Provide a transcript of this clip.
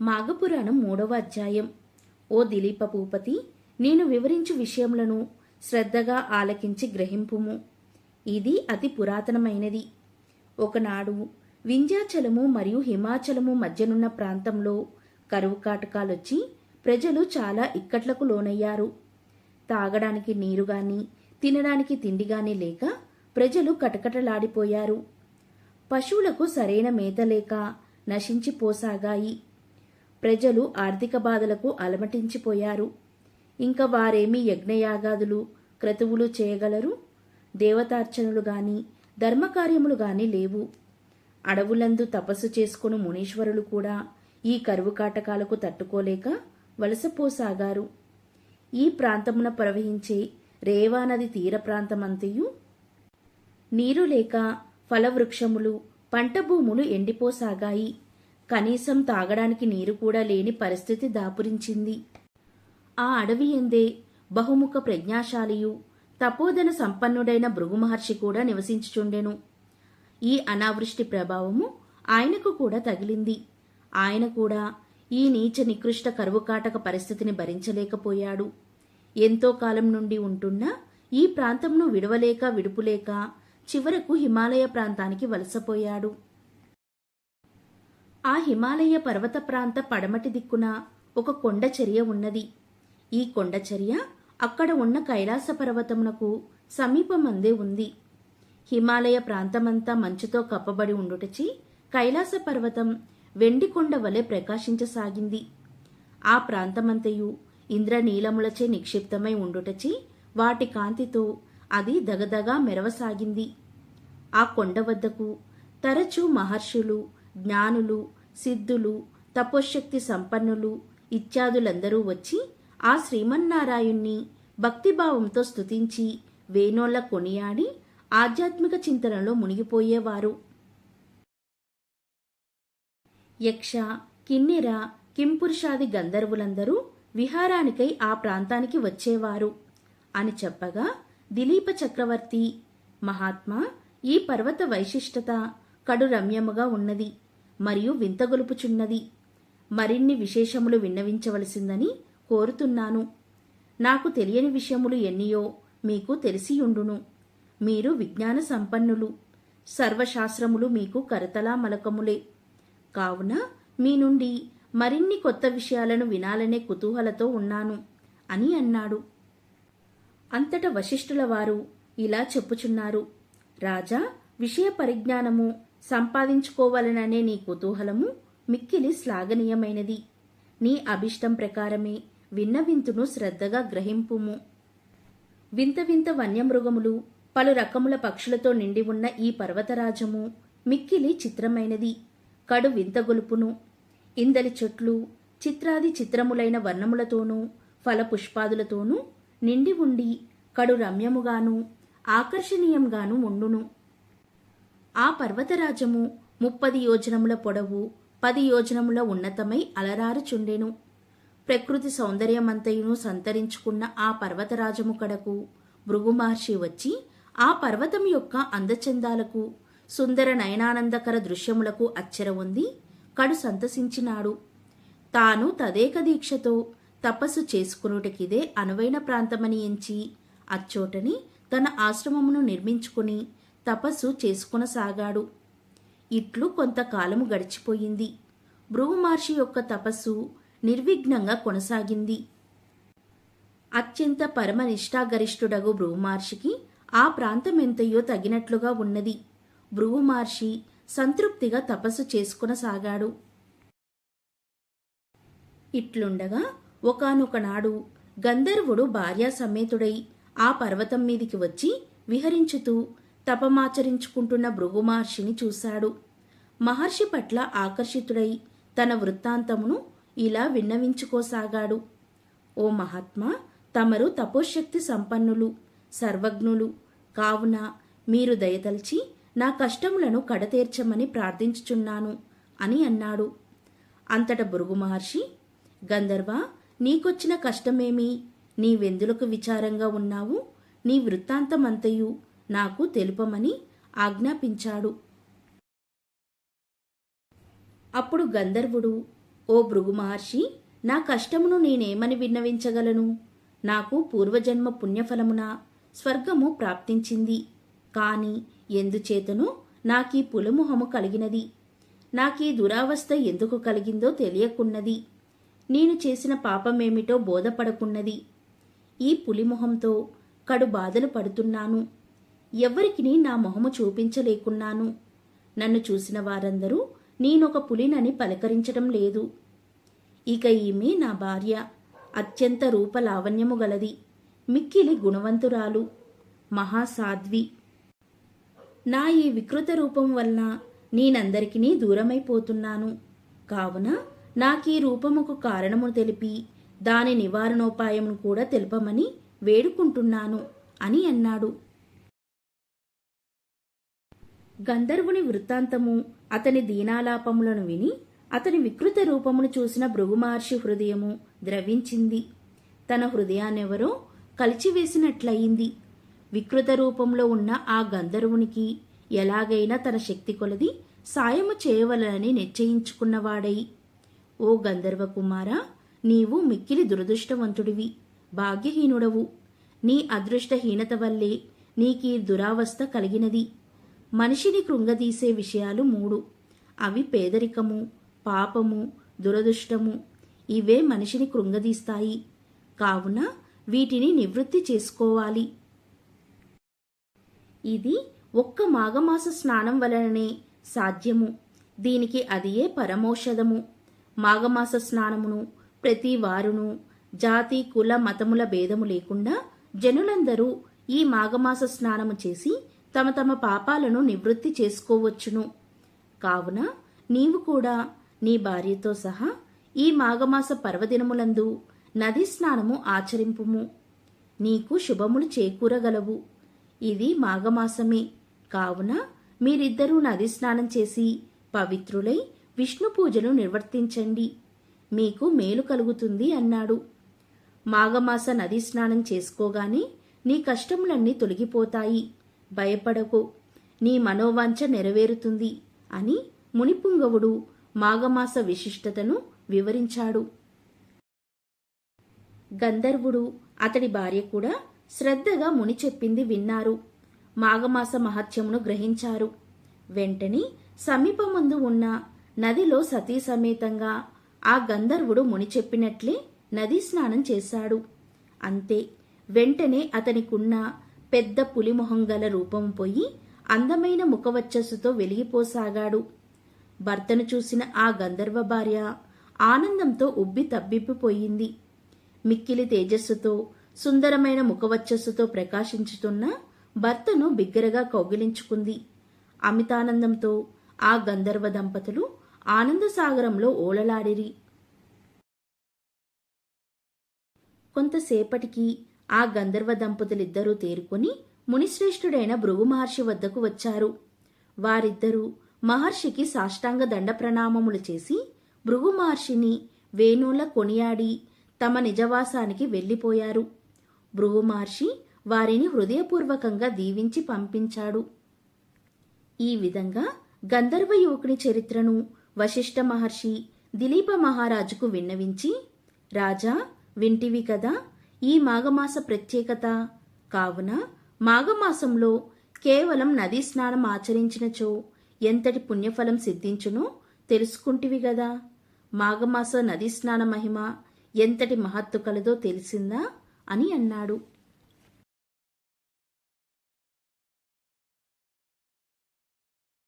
మాఘపురాణం మూడవ అధ్యాయం. ఓ దిలీప భూపతి నేను వివరించు విషయములను శ్రద్ధగా ఆలకించి గ్రహింపుము. ఇది అతి పురాతనమైనది. ఒకనాడు వింధ్యాచలము మరియు హిమాచలము మధ్యనున్న ప్రాంతంలో కరువు కాటకాలొచ్చి ప్రజలు చాలా ఇక్కట్లకు లోనయ్యారు. తాగడానికి నీరు గాని తినడానికి తిండి గాని లేక ప్రజలు కటకటలాడిపోయారు. పశువులకు సరైన మేత లేక నశించిపోసాగాయి. ప్రజలు ఆర్థిక బాధలకు అలమటించిపోయారు. ఇంకా వారేమీ యజ్ఞయాగాదులు క్రతువులు చేయగలరు? దేవతార్చనలు గాని ధర్మకార్యములు గాని లేవు. అడవులందు తపస్సు చేసుకుని మునీశ్వరులు కూడా ఈ కరువు కాటకాలకు తట్టుకోలేక వలసపోసాగారు. ఈ ప్రాంతమున ప్రవహించే రేవా నది తీర ప్రాంతమంతయు నీరు లేక ఫలవృక్షములు పంట భూములు ఎండిపోసాగాయి. కనీసం తాగడానికి నీరు కూడా లేని పరిస్థితి దాపురించింది. ఆ అడవి ఎందే బహుముఖ ప్రజ్ఞాశాలియు తపోధన సంపన్నుడైన భృగు మహర్షి కూడా నివసించుచుండెను. ఈ అనావృష్టి ప్రభావము ఆయనకు కూడా తగిలింది. ఆయన కూడా ఈ నీచ నికృష్ట కరువుకాటక పరిస్థితిని భరించలేకపోయాడు. ఎంతో కాలం నుండి ఉంటున్న ఈ ప్రాంతంను విడవలేక విడుపులేక చివరకు హిమాలయ ప్రాంతానికి వలసపోయాడు. ఆ హిమాలయ పర్వత ప్రాంత పడమటి దిక్కున ఒక కొండచర్య ఉన్నది. ఈ కొండచర్య అక్కడ ఉన్న కైలాస పర్వతమునకు సమీపమందే ఉంది. హిమాలయ ప్రాంతమంతా మంచుతో కప్పబడి ఉండుటచి కైలాస పర్వతం వెండి కొండ వలె ప్రకాశించసాగింది. ఆ ప్రాంతమంతయు ఇంద్రనీలములచే నిక్షిప్తమై ఉండుటచి వాటి కాంతితో అది దగదగా మెరవసాగింది. ఆ కొండ వద్దకు తరచూ మహర్షులు జ్ఞానులు సిద్ధులు తపోశక్తి సంపన్నులు ఇత్యాదులందరూ వచ్చి ఆ శ్రీమన్నారాయుణ్ణి భక్తిభావంతో స్తుతించి వేణోళ్ళ కొనియాడి ఆధ్యాత్మిక చింతనలో మునిగిపోయేవారు. యక్ష కిన్నెర కింపురుషాది గంధర్వులందరూ విహారానికై ఆ ప్రాంతానికి వచ్చేవారు. అని చెప్పగా దిలీప చక్రవర్తి మహాత్మా ఈ పర్వత వైశిష్టత కడు రమ్యముగా ఉన్నది. మరియు వింతగొలుపుచున్నది మరిన్ని విశేషములు విన్నవించవలసిందని కోరుతున్నాను. నాకు తెలియని విషయములు ఎన్నియో మీకు తెలిసియుండును. మీరు విజ్ఞాన సంపన్నులు. సర్వశాస్త్రములు మీకు కరతలా మలకములే. కావున మీ నుండి మరిన్ని కొత్త విషయాలను వినాలనే కుతూహలతో ఉన్నాను అని అన్నాడు. అంతట వశిష్ఠుల వారు ఇలా చెప్పుచున్నారు. రాజా విషయ పరిజ్ఞానము సంపాదించుకోవాలననే నీ కుతూహలము మిక్కిలి శ్లాఘనీయమైనది. నీ అభిష్టం ప్రకారమే విన్నవింతును శ్రద్ధగా గ్రహింపుము. వింత వింత వన్యమృగములు పలు రకముల పక్షులతో నిండి ఉన్న ఈ పర్వతరాజము మిక్కిలి చిత్రమైనది. కడు వింత గొలుపును ఇందలి చెట్లు చిత్రాది చిత్రములైన వర్ణములతోనూ ఫలపుష్పాదులతోనూ నిండి ఉండి కడు రమ్యముగాను ఆకర్షణీయంగాను ఉండును. ఆ పర్వతరాజము ముప్పది యోజనముల పొడవు పది యోజనముల ఉన్నతమై అలరారుచుండెను. ప్రకృతి సౌందర్యమంతయును సంతరించుకున్న ఆ పర్వతరాజము కడకు భృగు మహర్షి వచ్చి ఆ పర్వతం యొక్క అందచందాలకు సుందర నయనానందకర దృశ్యములకు అచ్చర ఉంది కడు సంతసించినాడు. తాను తదేక దీక్షతో తపస్సు చేసుకునుటకిదే అనువైన ప్రాంతమని ఎంచి అచ్చోటని తన ఆశ్రమమును నిర్మించుకుని తపస్సు చేసుకునసాగాడు. ఇట్లు కొంతకాలము గడిచిపోయింది. భృగుమహర్షి యొక్క తపస్సు నిర్విఘ్నంగా కొనసాగింది. అత్యంత పరమ నిష్ఠాగరిష్ఠుడగు భృగుమహర్షికి ఆ ప్రాంతం ఎంతయో తగినట్లుగా ఉన్నది. భృగుమహర్షి సంతృప్తిగా తపస్సు చేసుకునసాగాడు. ఇట్లుండగా ఒకనొకనాడు గంధర్వుడు భార్యా సమేతుడై ఆ పర్వతం మీదికి వచ్చి విహరించుతూ తపమాచరించుకుంటున్న భృగు మహర్షిని చూశాడు. మహర్షి పట్ల ఆకర్షితుడై తన వృత్తాంతమును ఇలా విన్నవించుకోసాగాడు. ఓ మహాత్మా తమరు తపోశక్తి సంపన్నులు సర్వజ్ఞులు. కావున మీరు దయతల్చి నా కష్టములను కడతీర్చమని ప్రార్థించుచున్నాను అని అన్నాడు. అంతట భృగు మహర్షి గంధర్వ నీకొచ్చిన కష్టమేమి? నీవెందులకు విచారంగా ఉన్నావు? నీ వృత్తాంతమంతయు. నాకు తెలుపమని ఆజ్ఞాపించాడు. అప్పుడు గంధర్వుడు ఓ భృగు మహర్షి నా కష్టమును నేనేమని విన్నవించగలను? నాకు పూర్వజన్మ పుణ్యఫలమున స్వర్గము ప్రాప్తించింది. కాని ఎందుచేతను నాకీ పులముహము కలిగినది. నాకీ దురావస్థ ఎందుకు కలిగిందో తెలియకున్నది. నేను చేసిన పాపమేమిటో బోధపడకున్నది. ఈ పులిమొహంతో కడు బాధలు పడుతున్నాను. ఎవ్వరికి నా మొహము చూపించలేకున్నాను. నన్ను చూసిన వారందరూ నేనొక పులినని పలకరించడం లేదు. ఇక ఈమె నా భార్య. అత్యంత రూపలావణ్యము గలది. మిక్కిలి గుణవంతురాలు. మహాసాధ్వి. నా ఈ వికృత రూపం వలన నేనందరికీ దూరమైపోతున్నాను. కావున నాకీ రూపముకు కారణము తెలిపి దాని నివారణోపాయమును కూడా తెలుపమని వేడుకుంటున్నాను అని అన్నాడు. గంధర్వుని వృత్తాంతము అతని దీనాలాపములను విని అతని వికృత రూపమును చూసిన భృగుమహర్షి హృదయము ద్రవించింది. తన హృదయాన్నెవరో కలిచివేసినట్లయింది. వికృత రూపంలో ఉన్న ఆ గంధర్వునికి ఎలాగైనా తన శక్తి కొలది సాయము చేయవలనని నిశ్చయించుకున్నవాడై ఓ గంధర్వ కుమారా నీవు మిక్కిలి దురదృష్టవంతుడివి భాగ్యహీనుడవు. నీ అదృష్టహీనత వల్లే నీకీ దురావస్థ కలిగినది. మనిషిని కృంగదీసే విషయాలు మూడు. అవి పేదరికము పాపము దురదృష్టము. ఇవే మనిషిని కృంగదీస్తాయి. కావున వీటిని నివృత్తి చేసుకోవాలి. ఇది ఒక్క మాఘమాస స్నానం వలననే సాధ్యము. దీనికి అదియే పరమౌషధము. మాఘమాస స్నానమును ప్రతి వారును జాతి కుల మతముల భేదము లేకుండా జనులందరూ ఈ మాఘమాస స్నానము చేసి తమ తమ పాపాలను నివృత్తి చేసుకోవచ్చును. కావున నీవు కూడా నీ భార్యతో సహా ఈ మాఘమాస పర్వదినములందు నది స్నానము ఆచరింపుము. నీకు శుభములు చేకూరగలవు. ఇది మాఘమాసమే. కావున మీరిద్దరూ నది స్నానం చేసి పవిత్రులై విష్ణు పూజలు నిర్వర్తించండి. మీకు మేలు కలుగుతుంది అన్నాడు. మాఘమాస నది స్నానం చేసుకోగానే నీ కష్టములన్నీ తొలగిపోతాయి. భయపడకు. నీ మనోవాంఛ నెరవేరుతుంది అని మునిపుంగవుడు మాఘమాస విశిష్టతను వివరించాడు. గంధర్వుడు అతడి భార్య కూడా శ్రద్ధగా ముని చెప్పింది విన్నారు. మాఘమాస మహత్యమును గ్రహించారు. వెంటనే సమీపమందు ఉన్న నదిలో సతీ సమేతంగా ఆ గంధర్వుడు ముని చెప్పినట్లే నదీ స్నానం చేశాడు. అంతే వెంటనే అతనికున్న పెద్ద పులిమొహం గల రూపం పోయి అందమైన ముఖవచ్చస్సుతో వెలిగిపోసాగాడు. భర్తను చూసిన ఆ గంధర్వ భార్య ఆనందంతో ఉబ్బి తబ్బిబ్బిపోయింది మిక్కిలి తేజస్సుతో సుందరమైన ముఖవచ్చస్సుతో ప్రకాశించుతున్న భర్తను బిగ్గరగా కౌగిలించుకుంది. అమితానందంతో ఆ గంధర్వ దంపతులు ఆనందసాగరంలో ఓలలాడిరి. కొంతసేపటికి ఆ గంధర్వ దంపతులిద్దరూ తేరుకొని మునిశ్రేష్ఠుడైన భృగు మహర్షి వద్దకు వచ్చారు. వారిద్దరూ మహర్షికి సాష్టాంగ దండ ప్రణామములు చేసి భృగు మహర్షిని వేణుల కొనియాడి తమ నిజవాసానికి వెళ్ళిపోయారు. భృగు మహర్షి వారిని హృదయపూర్వకంగా దీవించి పంపించాడు. ఈ విధంగా గంధర్వ యువకుని చరిత్రను వశిష్ఠ మహర్షి దిలీప మహారాజుకు విన్నవించి రాజా వింటివి కదా? ఈ మాఘమాస ప్రత్యేకత. కావున మాఘమాసంలో కేవలం నదీ స్నానం ఆచరించినచో ఎంతటి పుణ్యఫలం సిద్ధించునో తెలుసుకుంటివి గదా. మాఘమాస నదీ స్నాన మహిమ ఎంతటి మహత్తు కలదో తెలిసిందా అని అన్నాడు.